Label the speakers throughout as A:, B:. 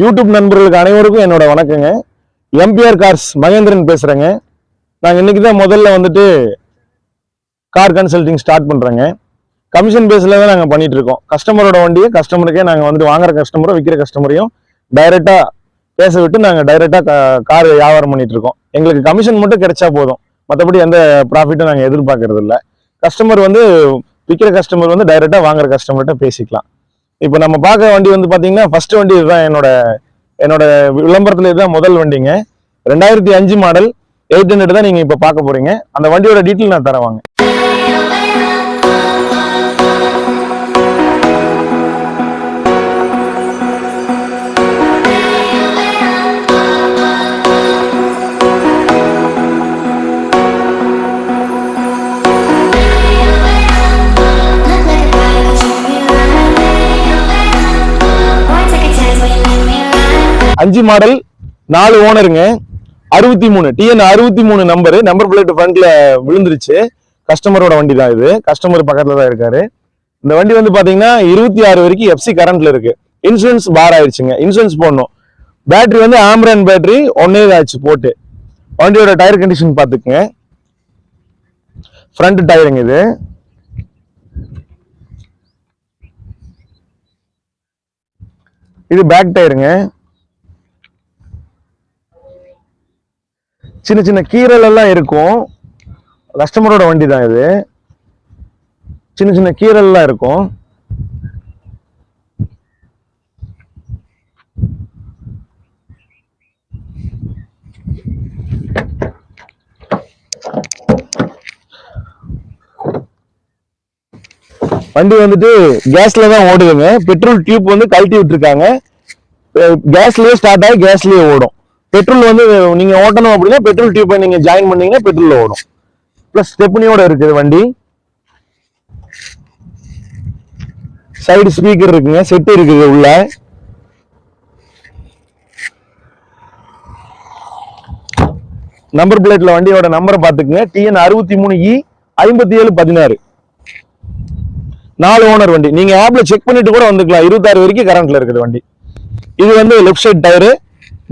A: YouTube நண்பர்களுக்கு அனைவருக்கும் என்னோட வணக்கங்க. எம்பிஆர் கார்ஸ் மகேந்திரன் பேசுறேங்க. நாங்கள் இன்னைக்கு தான் முதல்ல வந்துட்டு கார் கன்சல்டிங் ஸ்டார்ட் பண்றேங்க. கமிஷன் பேஸ்ல தான் நாங்கள் பண்ணிட்டு இருக்கோம். கஸ்டமரோட வண்டியை கஸ்டமருக்கே நாங்கள் வந்துட்டு வாங்குற கஸ்டமரும் விற்கிற கஸ்டமரையும் டைரெக்டாக பேச விட்டு நாங்கள் டைரக்டா கார் வியாபாரம் பண்ணிட்டு இருக்கோம். எங்களுக்கு கமிஷன் மட்டும் கிடைச்சா போதும். மற்றபடி எந்த ப்ராஃபிட்டும் நாங்கள் எதிர்பார்க்கறது இல்லை கஸ்டமர் வந்து விற்கிற கஸ்டமர் வந்து டைரெக்டாக வாங்குற கஸ்டமர்கிட்ட பேசிக்கலாம். இப்போ நம்ம பார்க்க வண்டி வந்து பார்த்தீங்கன்னா ஃபர்ஸ்ட் வண்டி இதுதான் என்னோட என்னோட விளம்பரத்துல இதுதான் முதல் வண்டிங்க. ரெண்டாயிரத்தி அஞ்சு மாடல் எயிட் ஹண்ட்ரட் தான் நீங்கள் இப்போ பார்க்க போறீங்க. அந்த வண்டியோட டீட்டெயில் நான் தரேன் அஞ்சு மாடல் நாலு ஓனருங்க. அறுபத்தி மூணு. டிஎன் அறுபத்தி மூணு நம்பரு நம்பர் பிளேட் ஃப்ரண்ட்ல விழுந்துருச்சு. கஸ்டமரோட வண்டி தான் இது. கஸ்டமர் பக்கத்துல தான் இருக்காரு. இந்த வண்டி வந்து பாத்தீங்கன்னா இருபத்தி ஆறு வரைக்கும் எஃப்சி கரண்ட்ல இருக்கு. இன்சூரன்ஸ் பார் ஆயிடுச்சுங்க இன்சூரன்ஸ் போடணும். பேட்டரி வந்து ஆம்ரன் பேட்டரி ஒன்னே ஆச்சு போட்டு. வண்டியோட டயர் கண்டிஷன் பார்த்துக்குங்க ஃப்ரண்ட் டயருங்க இது. இது பேக் டயருங்க சின்ன சின்ன கீரல் எல்லாம் இருக்கும். கஸ்டமரோட வண்டி தான் இது. சின்ன சின்ன கீரல்லாம் இருக்கும். வண்டி வந்துட்டு கேஸ்ல தான் ஓடுதுங்க. பெட்ரோல் டியூப் வந்து கழட்டி விட்டுருக்காங்க. கேஸ்லயே ஸ்டார்ட் ஆகி கேஸ்லயே ஓடும். பெட்ரோல் வந்து நீங்க ஓட்டணும் அப்படின்னா பெட்ரோல் டியூப்பை நீங்க ஜாயின் பண்ணீங்கன்னா பெட்ரோல் ஓடும். ப்ளஸ் ஸ்டெப்னியோட இருக்குது வண்டி. சைடு ஸ்பீக்கர் இருக்குங்க செட் இருக்குது உள்ள. நம்பர் பிளேட்ல வண்டியோட நம்பரை பார்த்துக்குங்க. டிஎன் அறுபத்தி மூணு இ ஐம்பத்தி ஏழு பதினாறு. நாலு ஓனர் வண்டி. நீங்க ஆப்ல செக் பண்ணிட்டு கூட வந்துக்கலாம். இருபத்தாறு வரைக்கும் கரண்ட்ல இருக்குது வண்டி. இது வந்து left side tyre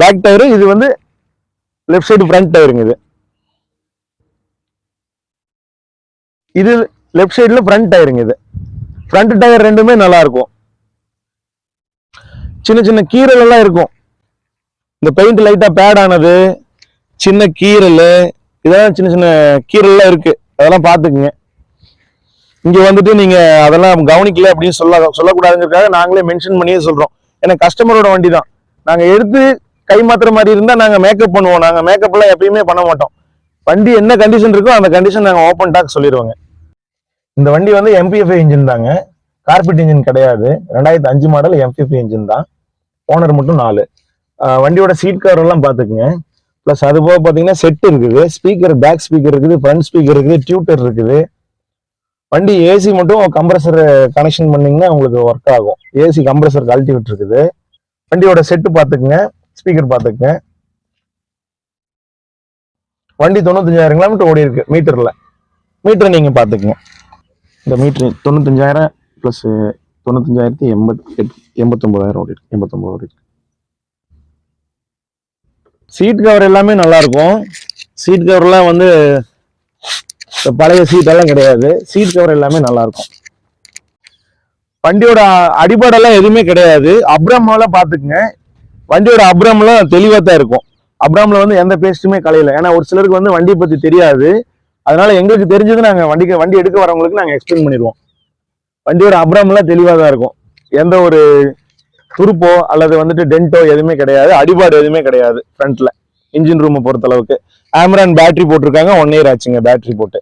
A: back tyre இது வந்து லெஃப்ட் சைடு ஃப்ரண்ட் டயருங்க இது. இது லெஃப்ட் சைடுல ஃப்ரண்ட் டயருங்க இது. ஃப்ரண்ட் டயர் ரெண்டுமே நல்லா இருக்கும். சின்ன சின்ன கீரல் எல்லாம் இருக்கும். இந்த பெயிண்ட் லைட்டா பேட் ஆனது சின்ன கீரல் இதெல்லாம் சின்ன சின்ன கீரல்லாம் இருக்குது இருக்கு. அதெல்லாம் பாத்துக்குங்க இங்க வந்துட்டு நீங்க அதெல்லாம் கவனிக்கல அப்படின்னு சொல்ல சொல்லக்கூடாதுங்கிறதுக்காக நாங்களே மென்ஷன் பண்ணியே சொல்றோம். ஏன்னா கஸ்டமரோட வண்டி தான் நாங்க எடுத்து கை மாத்திர மாதிரி இருந்தால் நாங்கள் மேக்கப் பண்ணுவோம். நாங்கள் மேக்கப்லாம் எப்பயுமே பண்ண மாட்டோம். வண்டி என்ன கண்டிஷன் இருக்கோ அந்த கண்டிஷன் நாங்கள் ஓப்பன் டாக் சொல்லிடுவோங்க இந்த வண்டி வந்து எம்பிஎஃப்ஐ இன்ஜின் தாங்க. கார்பெட் இன்ஜின் கிடையாது. ரெண்டாயிரத்தி அஞ்சு மாடல் எம்பிஎஃப்ஐ இன்ஜின் தான். ஓனர் மட்டும் நாலு. வண்டியோட சீட் கவர் எல்லாம் ப்ளஸ் அது போக பார்த்தீங்கன்னா செட் இருக்குது. ஸ்பீக்கர் பேக் ஸ்பீக்கர் இருக்குது ஃப்ரண்ட் ஸ்பீக்கர் இருக்குது டியூட்டர் இருக்குது. வண்டி ஏசி மட்டும் கம்ப்ரஸர் கனெக்ஷன் பண்ணிங்கன்னா உங்களுக்கு ஒர்க் ஆகும். ஏசி கம்ப்ரஸர் கழட்டி விட்டுருக்குது. வண்டியோட செட்டு பார்த்துக்குங்க. ஸ்பீக்கர் பார்த்துக்குங்க. வண்டி தொண்ணூத்தஞ்சாயிரம் கிலோமீட்டர் ஓடி இருக்கு மீட்டர்ல மீட்டர் நீங்க பார்த்துக்குங்க. இந்த மீட்டர் தொண்ணூத்தஞ்சாயிரம் ப்ளஸ் தொண்ணூத்தஞ்சாயிரத்தி எண்பத்தி எட் எண்பத்தொம்பதாயிரம் ஓடி இருக்கு எண்பத்தொம்பது ஓடி இருக்கு. சீட் கவர் எல்லாமே நல்லா இருக்கும். சீட் கவர்லாம் வந்து பழைய சீட் எல்லாம் கிடையாது. சீட் கவர் எல்லாமே நல்லா இருக்கும். வண்டியோட அடிபாடெல்லாம் எதுவுமே கிடையாது. அப்ரம்லாம் பாத்துக்குங்க வண்டியோட அப்ரம்லாம் தெளிவாக தான் இருக்கும். அப்ராம்ல வந்து எந்த பேஸ்ட்டுமே கலையில. ஏன்னா ஒரு சிலருக்கு வந்து வண்டியை பற்றி தெரியாது. அதனால எங்களுக்கு தெரிஞ்சது நாங்கள் வண்டிக்கு வண்டி எடுக்க வரவங்களுக்கு நாங்கள் எக்ஸ்பிளைன் பண்ணிடுவோம். வண்டியோட அப்ராம்லாம் தெளிவாக தான் இருக்கும். எந்த ஒரு துருப்போ அல்லது வந்துட்டு டென்ட்டோ எதுவுமே கிடையாது. அடிபாடு எதுவுமே கிடையாது ஃப்ரண்ட்ல இன்ஜின் ரூமை பொறுத்த அளவுக்கு ஆம்ரான் பேட்டரி போட்டிருக்காங்க. ஒன் இயர் ஆச்சுங்க பேட்டரி போட்டு.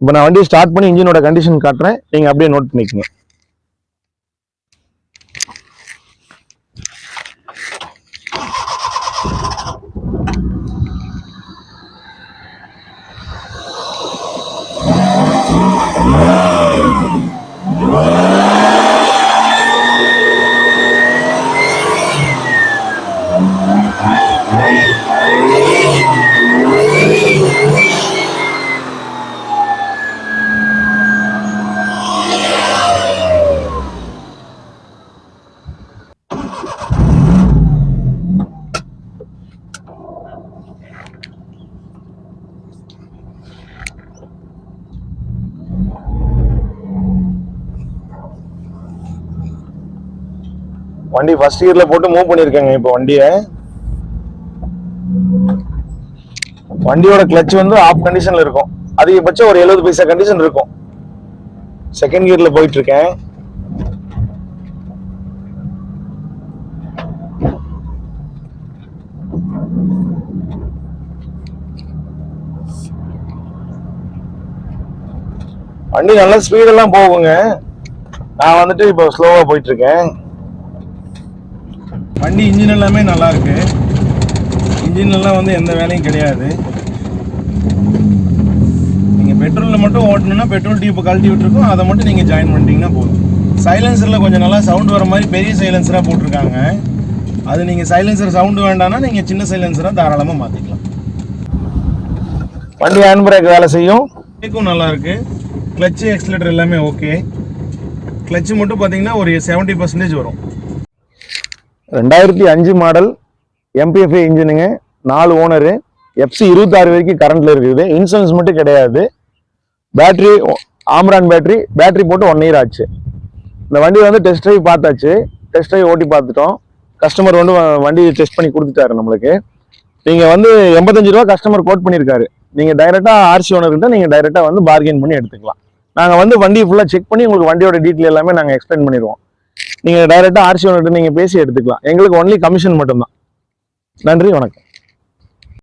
A: இப்போ நான் வண்டியை ஸ்டார்ட் பண்ணி இன்ஜினோட கண்டிஷன் காட்டுறேன். நீங்கள் அப்படியே நோட் பண்ணிக்கங்க. Yeah. வண்டி ஃபர்ஸ்ட் இயர்ல போட்டு மூவ் பண்ணியிருக்காங்க இப்போ வண்டியை. வண்டியோட கிளட்ச் வந்து ஆஃப் கண்டிஷன்ல இருக்கும். அதிகபட்சம் ஒரு எழுபது பைசா கண்டிஷன் இருக்கும். செகண்ட் கியர்ல போயிட்டு இருக்கேன் வண்டி நல்ல ஸ்பீடெல்லாம் போகுங்க. நான் வந்துட்டு இப்போ ஸ்லோவாக போயிட்டுருக்கேன். வண்டி இன்ஜின் எல்லாமே நல்லா இருக்கு. இன்ஜின் எல்லாம் வந்து எந்த வேலையும் கிடையாது. நீங்க பெட்ரோல்ல மட்டும் ஓட்டணும்னா பெட்ரோல் டியூப் கழட்டி விட்டுருக்கோம். அதை மட்டும் நீங்க ஜாயின் பண்ணிட்டீங்கன்னா போதும். சைலன்சர்ல கொஞ்சம் நல்லா சவுண்ட் வர மாதிரி பெரிய சைலன்சரா போட்டிருக்காங்க. அது நீங்க சைலன்சர் சவுண்ட் வேண்டாம்னா நீங்க சின்ன சைலன்சரா தாராளமா மாத்திக்கலாம். வண்டி ஹேண்ட் பிரேக் வேலை செய்யும். பிரேக்கும் நல்லா இருக்கு. கிளட்ச் எக்ஸலேட்டர் எல்லாமே ஓகே கிளட்ச் மட்டும் பார்த்தீங்கன்னா ஒரு செவன்ட்டி பர்சன்டேஜ் வரும். ரெண்டாயிரத்தி அஞ்சு மாடல் எம்பிஎஃப்ஐ இன்ஜினுங்க நாலு ஓனரு எஃப்சி இருபத்தாறு வரைக்கும் கரண்ட்ல இருக்குது. இன்சூரன்ஸ் மட்டும் கிடையாது. பேட்ரி ஆம்ரான் பேட்ரி பேட்ரி போட்டு ஒன் இயர் ஆச்சு. இந்த வண்டி வந்து டெஸ்ட் ட்ரைவ் பார்த்தாச்சு. டெஸ்ட் ட்ரைவ் ஓட்டி பார்த்துட்டோம். கஸ்டமர் வந்து வ- வண்டி டெஸ்ட் பண்ணி கொடுத்துட்டாரு நம்மளுக்கு. நீங்கள் வந்து எண்பத்தஞ்சு ரூபா கஸ்டமர் கோட் பண்ணியிருக்காரு. நீங்கள் டைரெக்டாக ஆர்சி ஓனர்கிட்ட நீங்கள் டைரெக்டாக வந்து பார்கெயின் பண்ணி எடுத்துக்கலாம். நாங்கள் வந்து வண்டி ஃபுல்லாக செக் பண்ணி உங்களுக்கு வண்டியோட டீட்டெயில் எல்லாமே நாங்கள் எக்ஸ்பிளைன் பண்ணிடுவோம். நீங்கள் டைரெக்டாக ஆர்சி ஓனர்கிட்ட நீங்கள் பேசி எடுத்துக்கலாம். எங்களுக்கு ஒன்லி கமிஷன் மட்டும்தான். நன்றி வணக்கம்.